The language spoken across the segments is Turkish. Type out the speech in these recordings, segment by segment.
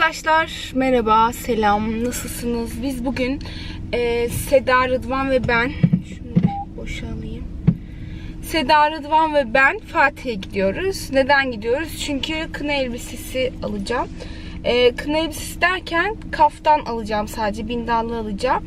Arkadaşlar merhaba, selam, nasılsınız? Biz bugün e, Seda Rıdvan ve ben, şunu bir boşa alayım. Seda Rıdvan ve ben Fatih'e gidiyoruz. Neden gidiyoruz? Çünkü kına elbisesi alacağım. E, kına elbisesi derken kaftan alacağım sadece, bindallı alacağım.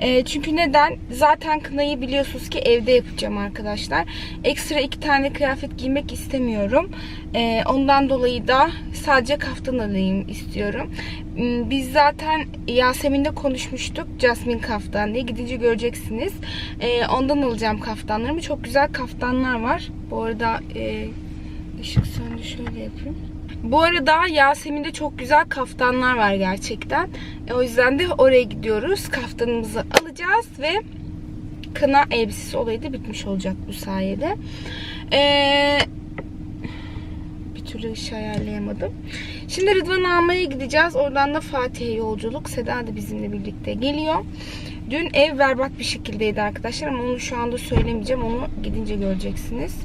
E, çünkü neden? Zaten kınayı biliyorsunuz ki evde yapacağım arkadaşlar. Ekstra iki tane kıyafet giymek istemiyorum. E, ondan dolayı da sadece kaftan alayım istiyorum. Hmm, Biz zaten Yasemin'le konuşmuştuk. Jasmine kaftan diye. Gidince göreceksiniz. E, ondan alacağım kaftanlarımı. Çok güzel kaftanlar var. Bu arada e, ışık söndü şöyle yapayım. Bu arada Yasemin'de çok güzel kaftanlar var gerçekten. E, o yüzden de oraya gidiyoruz. Kaftanımızı alacağız ve kına elbisesi olayı da bitmiş olacak bu sayede. Eee bir türlü ışığı ayarlayamadım. Şimdi Rıdvan'ı almaya gideceğiz. Oradan da Fatih'e yolculuk. Seda da bizimle birlikte geliyor. Dün ev berbat bir şekildeydi arkadaşlar ama onu şu anda söylemeyeceğim. Onu gidince göreceksiniz.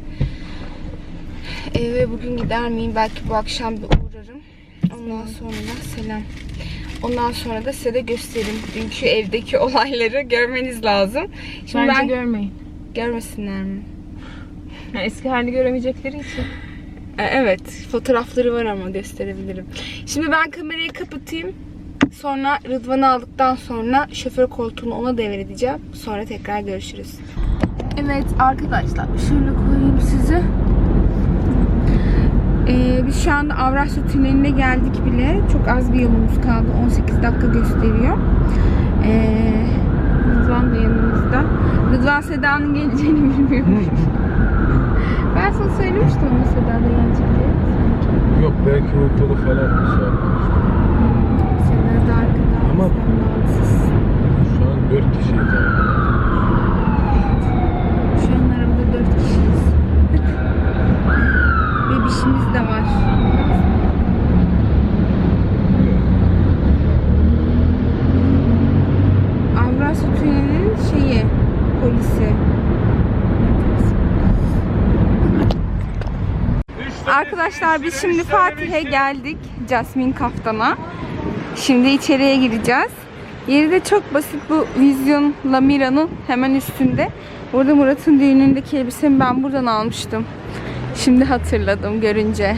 Eve bugün gider miyim? Belki bu akşam bir uğrarım. Ondan sonra da selam. Ondan sonra da size de gösteririm. Dünkü evdeki olayları görmeniz lazım. Şimdi Bence ben görmeyin. görmesinler mi? Yani eski halini göremeyecekleri için. E, Evet, fotoğrafları var ama gösterebilirim. Şimdi ben kamerayı kapatayım. Sonra Rıdvan'ı aldıktan sonra şoför koltuğunu ona devredeceğim. Sonra tekrar görüşürüz. Evet arkadaşlar, şöyle koyayım sizi. Ee, biz şu anda Avrasya Tüneli'ne geldik bile. Çok az bir yolumuz kaldı. 18 dakika gösteriyor. Ee, Rıdvan da yanımızda. Rıdvan Seda'nın geleceğini bilmiyormuş. ben sana söylemiştim ama Seda da gelecek diye. Sanki. Yok belki okulu falan şey da arkada. Ama-. Şu an 4 kişiyiz abi. Şu an arabada 4 kişiyiz. Bebişimiz de var. Avrasya Tüneli'nin şeyi, polisi. Arkadaşlar biz şimdi Fatih'e geldik. Jasmine Kaftan'a. Şimdi içeriye gireceğiz. Yeri de çok basit bu Vision Lamira'nın hemen üstünde. Burada Murat'ın düğünündeki elbisemi ben buradan almıştım. Şimdi hatırladım görünce.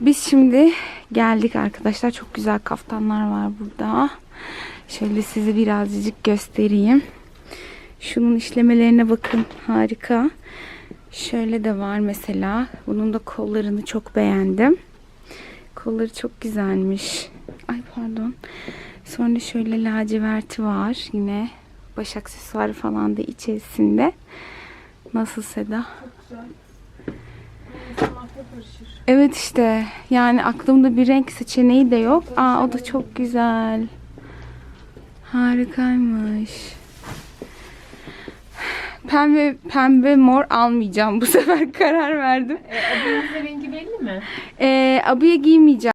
Biz şimdi geldik arkadaşlar. Çok güzel kaftanlar var burada. Şöyle sizi birazcık göstereyim. Şunun işlemelerine bakın. Harika. Şöyle de var mesela. Bunun da kollarını çok beğendim. Kolları çok güzelmiş. Ay pardon. Sonra şöyle laciverti var. Yine baş aksesuarı falan da içerisinde. Nasıl Seda? Evet işte. Yani aklımda bir renk seçeneği de yok. Aa o da çok güzel. Harikaymış. Pembe pembe mor almayacağım bu sefer karar verdim. Abinizin rengi belli mi? Ee, abiye giymeyeceğim.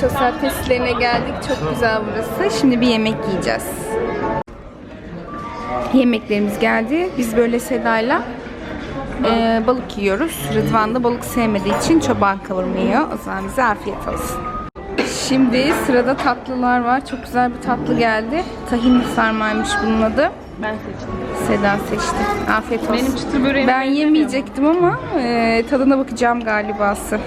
Sosyal Tesislerine geldik. Çok güzel burası. Şimdi bir yemek yiyeceğiz. Yemeklerimiz geldi. Biz böyle Seda'yla e, balık yiyoruz. Rıdvan da balık sevmediği için çoban kavurma yiyor. O zaman bize afiyet olsun. Şimdi sırada tatlılar var. Çok güzel bir tatlı geldi. Tahin sarmaymış bunun adı. Ben seçtim. Seda seçti. Afiyet olsun. Benim çıtır böreğim. Ben yemeyecektim ama e, tadına bakacağım galibası.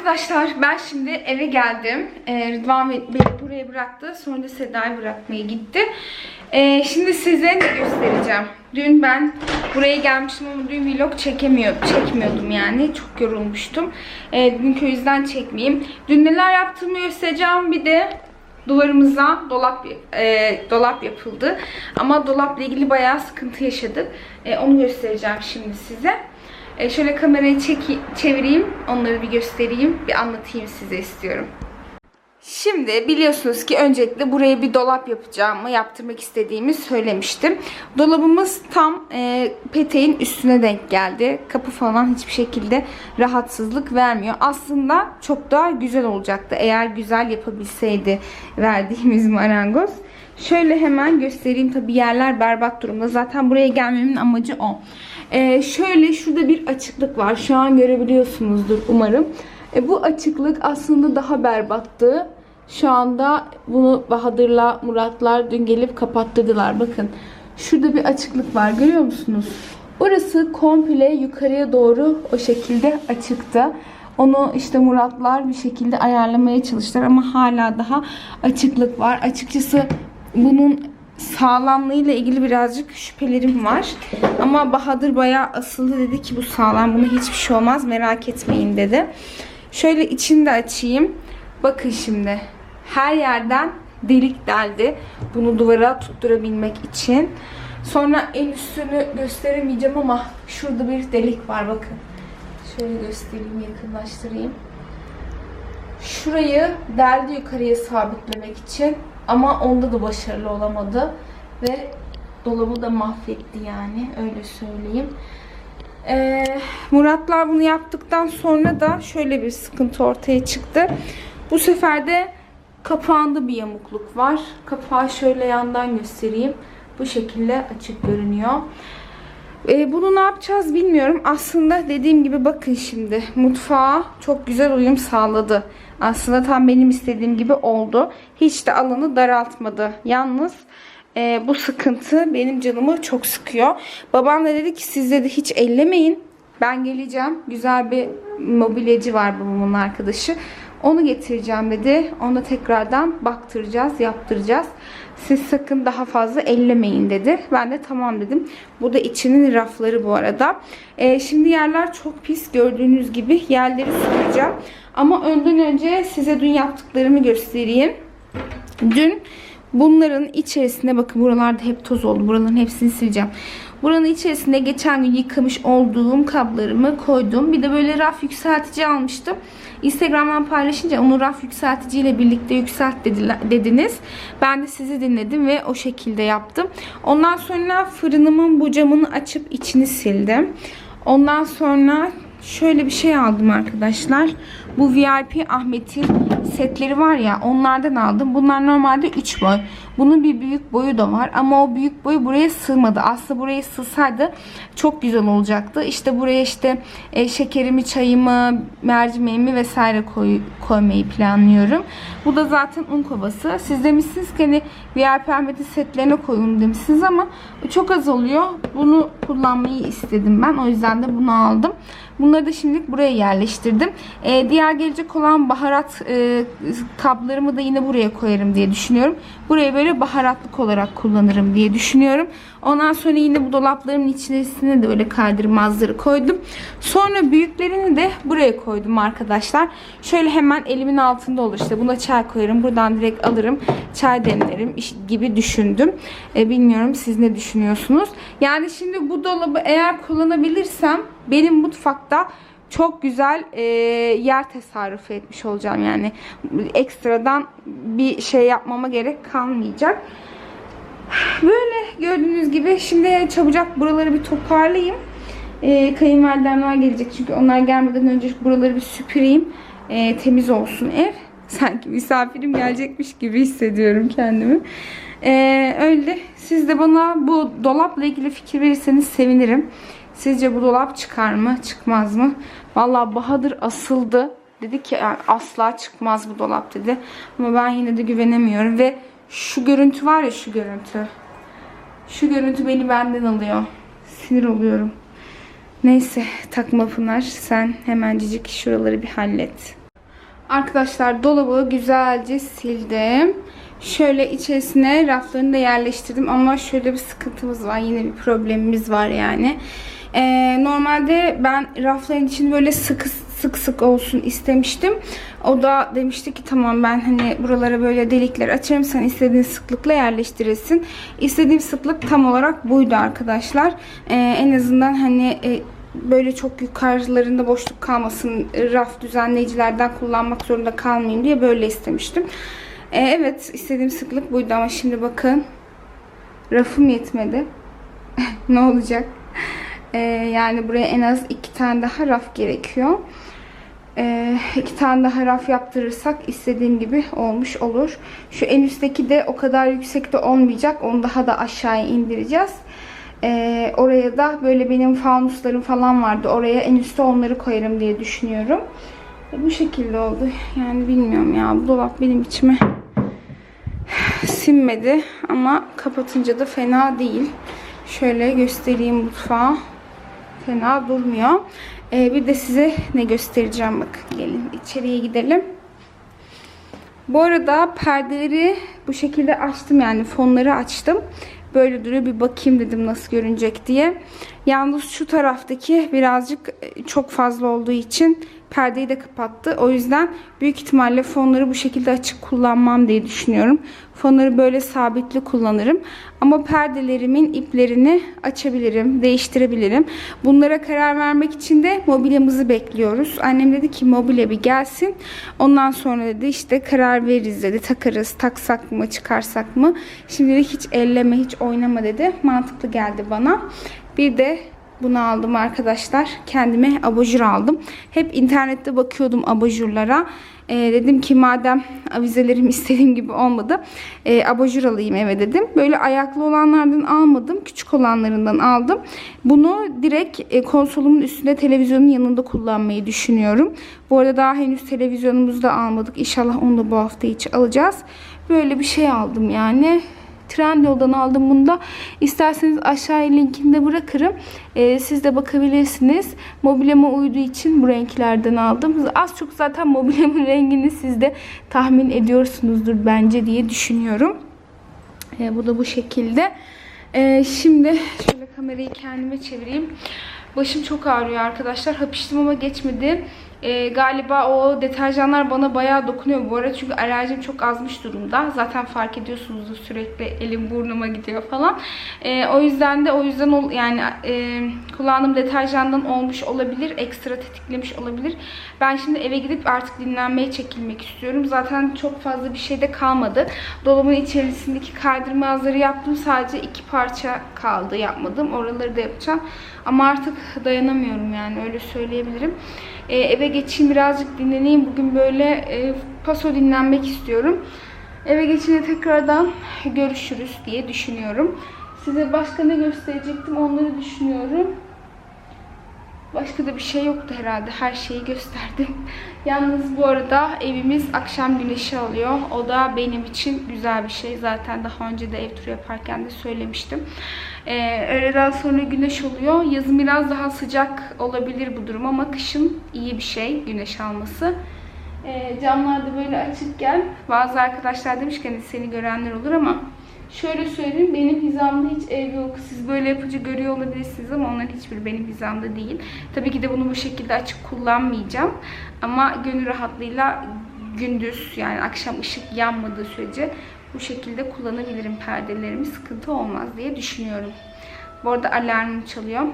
Arkadaşlar ben şimdi eve geldim. E, Rıdvan beni buraya bıraktı. Sonra da Seda'yı bırakmaya gitti. E, şimdi size ne göstereceğim. Dün ben buraya gelmiştim ama dün vlog çekemiyor, çekmiyordum yani. Çok yorulmuştum. E, dünkü yüzden çekmeyeyim. Dün neler yaptığımı göstereceğim. Bir de duvarımıza dolap e, dolap yapıldı. Ama dolapla ilgili bayağı sıkıntı yaşadık. E, onu göstereceğim şimdi size. E, şöyle kamerayı çeki, çevireyim. Onları bir göstereyim. Bir anlatayım size istiyorum. Şimdi biliyorsunuz ki öncelikle buraya bir dolap yapacağımı, yaptırmak istediğimi söylemiştim. Dolabımız tam e, peteğin üstüne denk geldi. Kapı falan hiçbir şekilde rahatsızlık vermiyor. Aslında çok daha güzel olacaktı eğer güzel yapabilseydi verdiğimiz marangoz. Şöyle hemen göstereyim. Tabi yerler berbat durumda. Zaten buraya gelmemin amacı o. E, şöyle şurada bir açıklık var. Şu an görebiliyorsunuzdur umarım. E, bu açıklık aslında daha berbattı. Şu anda bunu Bahadır'la Muratlar dün gelip kapattırdılar. Bakın şurada bir açıklık var görüyor musunuz? Orası komple yukarıya doğru o şekilde açıktı. Onu işte Muratlar bir şekilde ayarlamaya çalıştılar ama hala daha açıklık var. Açıkçası bunun sağlamlığıyla ilgili birazcık şüphelerim var. Ama Bahadır bayağı asıldı dedi ki bu sağlam buna hiçbir şey olmaz merak etmeyin dedi. Şöyle içini de açayım. Bakın şimdi her yerden delik deldi. Bunu duvara tutturabilmek için. Sonra en üstünü gösteremeyeceğim ama şurada bir delik var bakın. Şöyle göstereyim yakınlaştırayım. Şurayı deldi yukarıya sabitlemek için ama onda da başarılı olamadı ve dolabı da mahvetti yani öyle söyleyeyim. Ee, Muratlar bunu yaptıktan sonra da şöyle bir sıkıntı ortaya çıktı. Bu sefer de kapağında bir yamukluk var. Kapağı şöyle yandan göstereyim. Bu şekilde açık görünüyor. Ee, bunu ne yapacağız bilmiyorum. Aslında dediğim gibi bakın şimdi mutfağa çok güzel uyum sağladı. Aslında tam benim istediğim gibi oldu. Hiç de alanı daraltmadı. Yalnız e, bu sıkıntı benim canımı çok sıkıyor. Babam da dedi ki siz dedi hiç ellemeyin. Ben geleceğim. Güzel bir mobilyacı var babamın arkadaşı. Onu getireceğim dedi. Onu tekrardan baktıracağız, yaptıracağız. Siz sakın daha fazla ellemeyin dedi. Ben de tamam dedim. Bu da içinin rafları bu arada. Ee, şimdi yerler çok pis. Gördüğünüz gibi yerleri süpüreceğim. Ama önden önce size dün yaptıklarımı göstereyim. Dün bunların içerisine bakın buralarda hep toz oldu. Buraların hepsini sileceğim. Buranın içerisinde geçen gün yıkamış olduğum kablarımı koydum. Bir de böyle raf yükseltici almıştım. Instagram'dan paylaşınca onu raf yükselticiyle birlikte yükselt dediniz. Ben de sizi dinledim ve o şekilde yaptım. Ondan sonra fırınımın bu camını açıp içini sildim. Ondan sonra şöyle bir şey aldım arkadaşlar. Bu VIP Ahmet'in setleri var ya onlardan aldım. Bunlar normalde 3 boy. Bunun bir büyük boyu da var ama o büyük boyu buraya sığmadı. Aslında buraya sığsaydı çok güzel olacaktı. İşte buraya işte e, şekerimi, çayımı, mercimeğimi vesaire koy, koymayı planlıyorum. Bu da zaten un kovası. Siz demişsiniz ki hani VIP Ahmet'in setlerine koyun demişsiniz ama çok az oluyor. Bunu kullanmayı istedim ben. O yüzden de bunu aldım. Bunları da şimdilik buraya yerleştirdim. Ee, diğer gelecek olan baharat e, kablarımı da yine buraya koyarım diye düşünüyorum. Buraya böyle baharatlık olarak kullanırım diye düşünüyorum. Ondan sonra yine bu dolaplarımın içerisine de böyle kaydırmazları koydum. Sonra büyüklerini de buraya koydum arkadaşlar. Şöyle hemen elimin altında olur işte. Buna çay koyarım. Buradan direkt alırım. Çay demlerim gibi düşündüm. E, bilmiyorum siz ne düşünüyorsunuz? Yani şimdi bu dolabı eğer kullanabilirsem benim mutfakta çok güzel e, yer tasarrufu etmiş olacağım yani ekstradan bir şey yapmama gerek kalmayacak. Böyle gördüğünüz gibi şimdi çabucak buraları bir toparlayayım. E, kayınvalidemler gelecek çünkü onlar gelmeden önce buraları bir süpüreyim. E, temiz olsun ev. Sanki misafirim gelecekmiş gibi hissediyorum kendimi. E, öyle. Siz de bana bu dolapla ilgili fikir verirseniz sevinirim. Sizce bu dolap çıkar mı? Çıkmaz mı? Vallahi Bahadır asıldı. Dedi ki "Yani asla çıkmaz bu dolap dedi. Ama ben yine de güvenemiyorum ve şu görüntü var ya şu görüntü. Şu görüntü beni benden alıyor. Sinir oluyorum. Neyse takma Pınar sen hemencik şuraları bir hallet. Arkadaşlar dolabı güzelce sildim. Şöyle içerisine raflarını da yerleştirdim ama şöyle bir sıkıntımız var. Yine bir problemimiz var yani. Ee, normalde ben rafların için böyle sıkı sık sık olsun istemiştim. O da demişti ki tamam ben hani buralara böyle delikler açarım sen istediğin sıklıkla yerleştirirsin. İstediğim sıklık tam olarak buydu arkadaşlar. Ee, en azından hani e, böyle çok yukarılarında boşluk kalmasın, raf düzenleyicilerden kullanmak zorunda kalmayayım diye böyle istemiştim. Ee, evet istediğim sıklık buydu ama şimdi bakın rafım yetmedi. ne olacak? Ee, yani buraya en az iki tane daha raf gerekiyor. Ee, iki tane daha raf yaptırırsak istediğim gibi olmuş olur. Şu en üstteki de o kadar yüksekte olmayacak. Onu daha da aşağıya indireceğiz. Ee, oraya da böyle benim fanuslarım falan vardı. Oraya en üstte onları koyarım diye düşünüyorum. E, bu şekilde oldu. Yani bilmiyorum ya. Bu dolap benim içime sinmedi. Ama kapatınca da fena değil. Şöyle göstereyim mutfağı. Fena durmuyor. Ee, bir de size ne göstereceğim bak. Gelin içeriye gidelim. Bu arada perdeleri bu şekilde açtım yani fonları açtım. Böyle duruyor bir bakayım dedim nasıl görünecek diye. Yalnız şu taraftaki birazcık e, çok fazla olduğu için perdeyi de kapattı. O yüzden büyük ihtimalle fonları bu şekilde açık kullanmam diye düşünüyorum. Fonları böyle sabitli kullanırım. Ama perdelerimin iplerini açabilirim, değiştirebilirim. Bunlara karar vermek için de mobilyamızı bekliyoruz. Annem dedi ki mobilya bir gelsin. Ondan sonra dedi işte karar veririz dedi. Takarız, taksak mı, çıkarsak mı? Şimdilik hiç elleme, hiç oynama dedi. Mantıklı geldi bana. Bir de bunu aldım arkadaşlar. Kendime abajur aldım. Hep internette bakıyordum abajurlara. Ee, dedim ki madem avizelerim istediğim gibi olmadı. E, abajur alayım eve dedim. Böyle ayaklı olanlardan almadım. Küçük olanlarından aldım. Bunu direkt e, konsolumun üstünde televizyonun yanında kullanmayı düşünüyorum. Bu arada daha henüz televizyonumuzu da almadık. İnşallah onu da bu hafta içi alacağız. Böyle bir şey aldım yani. Trendyol'dan aldım bunu da. İsterseniz aşağıya linkini de bırakırım. Ee, siz de bakabilirsiniz. Mobilyama uyduğu için bu renklerden aldım. Az çok zaten mobilyamın rengini siz de tahmin ediyorsunuzdur bence diye düşünüyorum. Ee, bu da bu şekilde. Ee, şimdi şöyle kamerayı kendime çevireyim. Başım çok ağrıyor arkadaşlar. Hapıştım ama geçmedi. Ee, galiba o deterjanlar bana bayağı dokunuyor bu arada. Çünkü alerjim çok azmış durumda. Zaten fark ediyorsunuzdur sürekli elim burnuma gidiyor falan. Ee, o yüzden de o yüzden ol, yani e, kullandığım deterjandan olmuş olabilir. Ekstra tetiklemiş olabilir. Ben şimdi eve gidip artık dinlenmeye çekilmek istiyorum. Zaten çok fazla bir şey de kalmadı. Dolabın içerisindeki kaydırma hazırı yaptım. Sadece iki parça kaldı yapmadım. Oraları da yapacağım. Ama artık dayanamıyorum yani öyle söyleyebilirim. Ee, eve geçeyim birazcık dinleneyim. Bugün böyle e, paso dinlenmek istiyorum. Eve geçince tekrardan görüşürüz diye düşünüyorum. Size başka ne gösterecektim onları düşünüyorum. Başka da bir şey yoktu herhalde. Her şeyi gösterdim. Yalnız bu arada evimiz akşam güneşi alıyor. O da benim için güzel bir şey. Zaten daha önce de ev turu yaparken de söylemiştim. Ee, öğleden sonra güneş oluyor. Yazın biraz daha sıcak olabilir bu durum ama kışın iyi bir şey güneş alması. Ee, camlar da böyle açıkken bazı arkadaşlar demiş ki hani seni görenler olur ama Şöyle söyleyeyim benim hizamda hiç ev yok. Siz böyle yapıcı görüyor olabilirsiniz ama onların hiçbiri benim hizamda değil. Tabii ki de bunu bu şekilde açık kullanmayacağım. Ama gönül rahatlığıyla gündüz yani akşam ışık yanmadığı sürece bu şekilde kullanabilirim perdelerimi. Sıkıntı olmaz diye düşünüyorum. Bu arada alarmım çalıyor.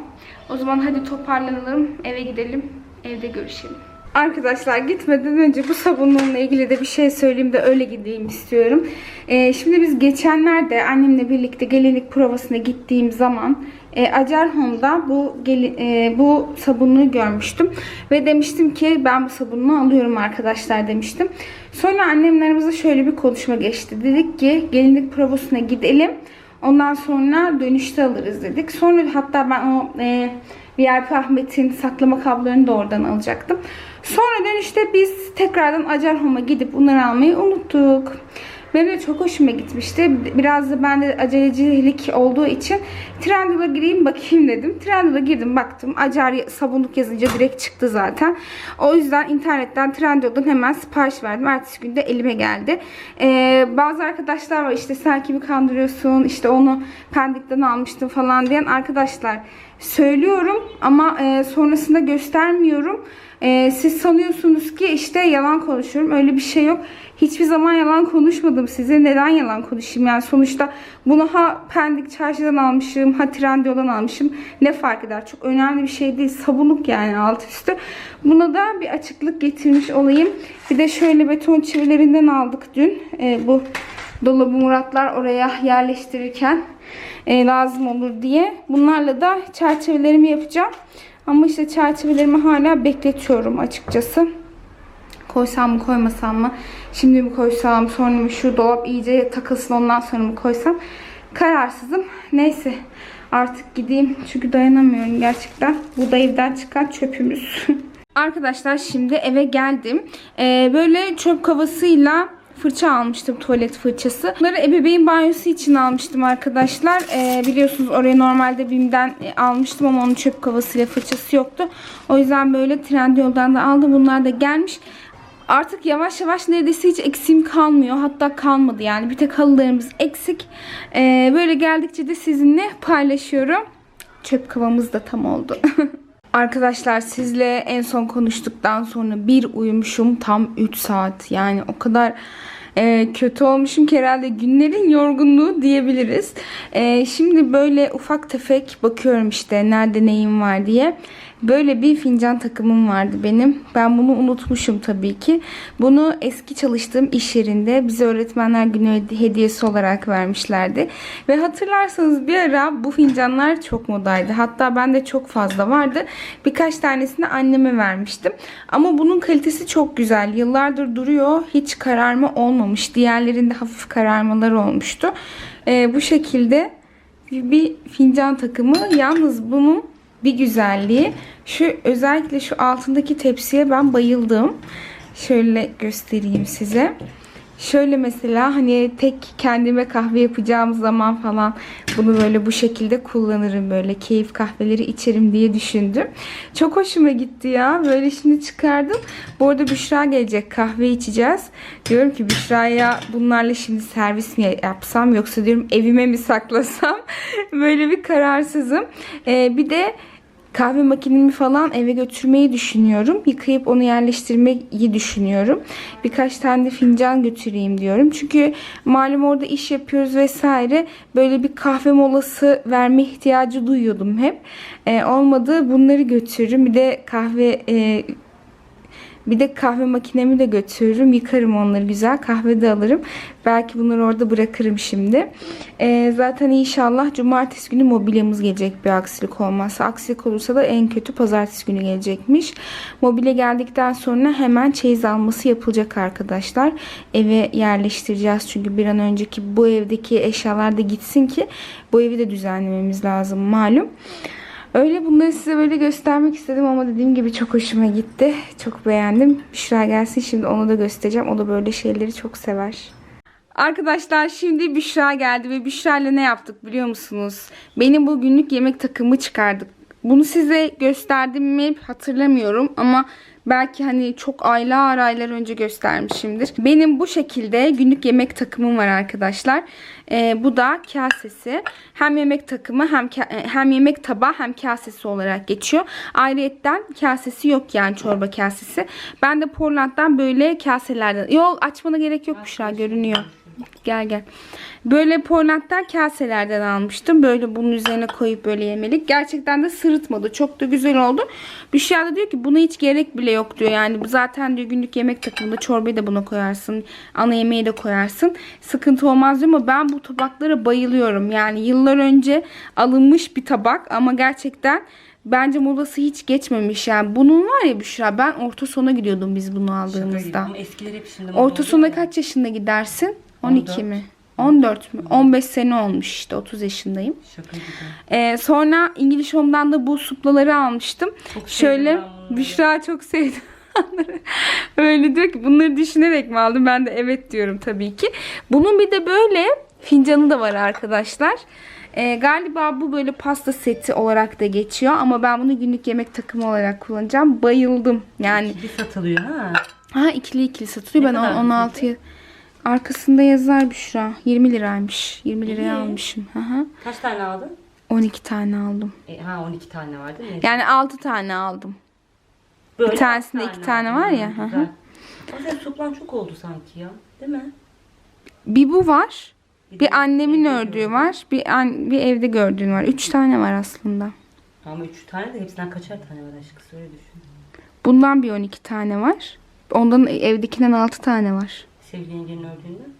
O zaman hadi toparlanalım. Eve gidelim. Evde görüşelim. Arkadaşlar gitmeden önce bu sabunla ilgili de bir şey söyleyeyim de öyle gideyim istiyorum. Ee, şimdi biz geçenlerde annemle birlikte gelinlik provasına gittiğim zaman e, Acar Home'da bu geli, e, bu sabunu görmüştüm. Ve demiştim ki ben bu sabunu alıyorum arkadaşlar demiştim. Sonra annemlerimizle şöyle bir konuşma geçti. Dedik ki gelinlik provasına gidelim. Ondan sonra dönüşte alırız dedik. Sonra hatta ben o e, VIP Ahmet'in saklama kablolarını da oradan alacaktım. Sonra dönüşte biz tekrardan Acar Home'a gidip bunları almayı unuttuk. Benim de çok hoşuma gitmişti. Biraz da bende acelecilik olduğu için Trendyol'a gireyim bakayım dedim. Trendyol'a girdim baktım. Acar sabunluk yazınca direkt çıktı zaten. O yüzden internetten Trendyol'dan hemen sipariş verdim. Ertesi günde elime geldi. Ee, bazı arkadaşlar var işte sen kimi kandırıyorsun işte onu Pendik'ten almıştım falan diyen arkadaşlar söylüyorum ama e, sonrasında göstermiyorum. E, siz sanıyorsunuz ki işte yalan konuşuyorum. Öyle bir şey yok. Hiçbir zaman yalan konuşmadım size. Neden yalan konuşayım? Yani sonuçta bunu ha Pendik çarşıdan almışım, ha Trendyol'dan almışım. Ne fark eder? Çok önemli bir şey değil. Sabunluk yani alt üstü. Buna da bir açıklık getirmiş olayım. Bir de şöyle beton çivilerinden aldık dün. E, bu dolabı Muratlar oraya yerleştirirken e, lazım olur diye. Bunlarla da çerçevelerimi yapacağım. Ama işte çerçevelerimi hala bekletiyorum açıkçası. Koysam mı koymasam mı? Şimdi mi koysam sonra mı şu dolap iyice takılsın ondan sonra mı koysam? Kararsızım. Neyse artık gideyim çünkü dayanamıyorum gerçekten. Bu da evden çıkan çöpümüz. Arkadaşlar şimdi eve geldim. Ee, böyle çöp kovasıyla fırça almıştım tuvalet fırçası. Bunları ebeveyn banyosu için almıştım arkadaşlar. Ee, biliyorsunuz oraya normalde BİM'den e, almıştım ama onun çöp kovasıyla fırçası yoktu. O yüzden böyle Trendyol'dan da aldım. Bunlar da gelmiş. Artık yavaş yavaş neredeyse hiç eksiğim kalmıyor. Hatta kalmadı yani. Bir tek halılarımız eksik. Ee, böyle geldikçe de sizinle paylaşıyorum. Çöp kovamız da tam oldu. Arkadaşlar sizle en son konuştuktan sonra bir uyumuşum tam 3 saat. Yani o kadar e, kötü olmuşum ki herhalde günlerin yorgunluğu diyebiliriz. E, şimdi böyle ufak tefek bakıyorum işte nerede neyim var diye. Böyle bir fincan takımım vardı benim. Ben bunu unutmuşum tabii ki. Bunu eski çalıştığım iş yerinde bize öğretmenler günü hediyesi olarak vermişlerdi. Ve hatırlarsanız bir ara bu fincanlar çok modaydı. Hatta bende çok fazla vardı. Birkaç tanesini anneme vermiştim. Ama bunun kalitesi çok güzel. Yıllardır duruyor. Hiç kararma olmamış. Diğerlerinde hafif kararmalar olmuştu. Ee, bu şekilde bir fincan takımı. Yalnız bunun bir güzelliği. Şu özellikle şu altındaki tepsiye ben bayıldım. Şöyle göstereyim size. Şöyle mesela hani tek kendime kahve yapacağım zaman falan bunu böyle bu şekilde kullanırım böyle keyif kahveleri içerim diye düşündüm. Çok hoşuma gitti ya. Böyle şimdi çıkardım. Bu arada Büşra gelecek kahve içeceğiz. Diyorum ki Büşra'ya bunlarla şimdi servis mi yapsam yoksa diyorum evime mi saklasam. böyle bir kararsızım. Ee, bir de Kahve makinemi falan eve götürmeyi düşünüyorum. Yıkayıp onu yerleştirmeyi düşünüyorum. Birkaç tane de fincan götüreyim diyorum. Çünkü malum orada iş yapıyoruz vesaire. Böyle bir kahve molası verme ihtiyacı duyuyordum hep. Ee, olmadı bunları götürürüm. Bir de kahve e, bir de kahve makinemi de götürürüm. Yıkarım onları güzel. Kahve de alırım. Belki bunları orada bırakırım şimdi. Ee, zaten inşallah cumartesi günü mobilyamız gelecek bir aksilik olmazsa. Aksilik olursa da en kötü pazartesi günü gelecekmiş. Mobilya geldikten sonra hemen çeyiz alması yapılacak arkadaşlar. Eve yerleştireceğiz. Çünkü bir an önceki bu evdeki eşyalar da gitsin ki bu evi de düzenlememiz lazım malum. Öyle bunları size böyle göstermek istedim ama dediğim gibi çok hoşuma gitti. Çok beğendim. Büşra gelsin şimdi onu da göstereceğim. O da böyle şeyleri çok sever. Arkadaşlar şimdi Büşra geldi ve Büşra ile ne yaptık biliyor musunuz? Benim bu günlük yemek takımı çıkardık. Bunu size gösterdim mi hatırlamıyorum ama belki hani çok aylar aylar önce göstermişimdir. Benim bu şekilde günlük yemek takımım var arkadaşlar. Ee, bu da kasesi. Hem yemek takımı hem ka- hem yemek tabağı hem kasesi olarak geçiyor. Ayrıyetten kasesi yok yani çorba kasesi. Ben de Portland'dan böyle kaselerden. Yok açmana gerek yok Büşra görünüyor. Gel gel. Böyle Portland'dan kaselerden almıştım. Böyle bunun üzerine koyup böyle yemelik. Gerçekten de sırıtmadı. Çok da güzel oldu. Büşra da diyor ki buna hiç gerek bile yok diyor. Yani zaten diyor günlük yemek takımında çorbayı da buna koyarsın. Ana yemeği de koyarsın. Sıkıntı olmaz diyor ama ben bu tabaklara bayılıyorum. Yani yıllar önce alınmış bir tabak ama gerçekten Bence modası hiç geçmemiş yani. Bunun var ya Büşra ben orta sona gidiyordum biz bunu aldığımızda. Ama eskiler hep şimdi moda Orta sona ya. kaç yaşında gidersin? 12 14. mi? 14 mü? 15 sene olmuş işte 30 yaşındayım. Şaka gibi. Ee, sonra İngiliz Home'dan da bu suplaları almıştım. Çok Şöyle. Büşra çok sevdi. Öyle diyor ki bunları düşünerek mi aldın? Ben de evet diyorum tabii ki. Bunun bir de böyle fincanı da var arkadaşlar. Ee, galiba bu böyle pasta seti olarak da geçiyor ama ben bunu günlük yemek takımı olarak kullanacağım. Bayıldım. Yani Bir satılıyor ha. ha ikili ikili satılıyor. Ne ben kadar 16 arkasında yazar Büşra. 20 liraymış. 20 liraya İyi. almışım. Aha. Kaç tane aldın? 12 tane aldım. E, ha 12 tane var değil mi? Yani 6 tane aldım. Böyle bir tanesinde altı iki tane var ya, aldın. hı hı. Güzel. Ama senin toplam çok oldu sanki ya. Değil mi? Bir bu var. de Bir annemin ördüğü var. Bir an, bir evde gördüğün var. 3 tane var aslında. Ama 3 tane de hepsinden kaçar tane var aşkısı öyle düşün. Bundan bir 12 tane var. Ondan evdekinden 6 tane var. Sevgili yengenin ördüğünden.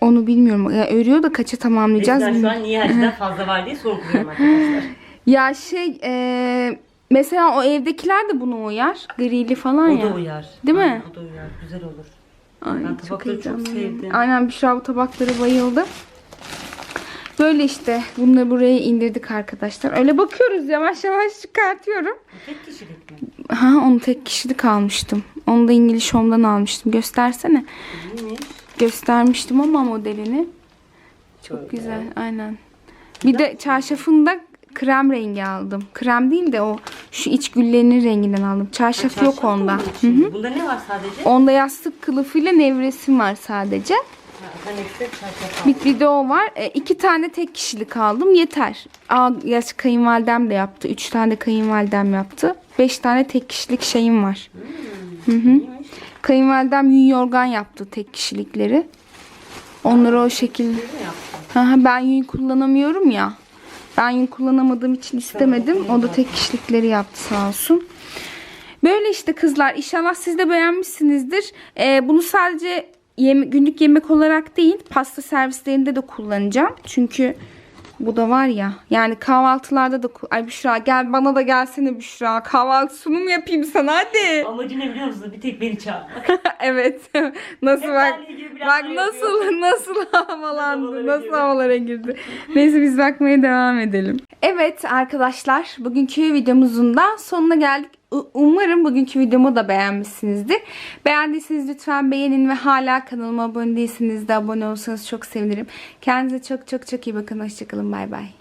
Onu bilmiyorum. Ya örüyor da kaça tamamlayacağız Resmen şu an niye her şeyden fazla var diye sorguluyorum arkadaşlar. Ya şey e, mesela o evdekiler de buna uyar. Grili falan O ya. da uyar. Değil mi? Aynen, O da uyar. Güzel olur. Ay, Ben çok tabakları çok sevdim. Aynen Büşra bu tabakları bayıldı. Böyle işte bunları buraya indirdik arkadaşlar. Öyle bakıyoruz yavaş yavaş çıkartıyorum. Tek kişilik mi? Ha onu tek kişilik almıştım. Onu da İngiliz Home'dan almıştım. Göstersene. İyiymiş. Göstermiştim ama modelini. Çok Böyle. güzel aynen. Bir de çarşafında krem rengi aldım. Krem değil de o şu iç güllerinin renginden aldım. Çarşaf, yok Çarşaf da onda. Hı hı. Bunda ne var sadece? Onda yastık kılıfıyla nevresim var sadece. Bir, bir de o var. E, iki tane tek kişilik aldım. Yeter. Aa, yaş kayınvalidem de yaptı. Üç tane de kayınvalidem yaptı. Beş tane tek kişilik şeyim var. İyiymiş. Kayınvalidem yün yorgan yaptı tek kişilikleri. Onları o şekilde... Ha, ben yün kullanamıyorum ya. Ben yün kullanamadığım için istemedim. O da tek kişilikleri yaptı sağ olsun. Böyle işte kızlar. İnşallah siz de beğenmişsinizdir. Ee, bunu sadece yeme- günlük yemek olarak değil pasta servislerinde de kullanacağım. Çünkü bu da var ya. Yani kahvaltılarda da... Ay Büşra gel bana da gelsene Büşra. Kahvaltı sunum yapayım sana hadi. Amacı ne biliyor musun? Bir tek beni çağırmak. evet. Nasıl bak? Bak nasıl nasıl havalandı, nasıl havalara girdi. Neyse biz bakmaya devam edelim. Evet arkadaşlar bugünkü videomuzun da sonuna geldik. Umarım bugünkü videomu da beğenmişsinizdir. Beğendiyseniz lütfen beğenin ve hala kanalıma abone değilseniz de abone olsanız çok sevinirim. Kendinize çok çok çok iyi bakın. Hoşçakalın. Bay bay.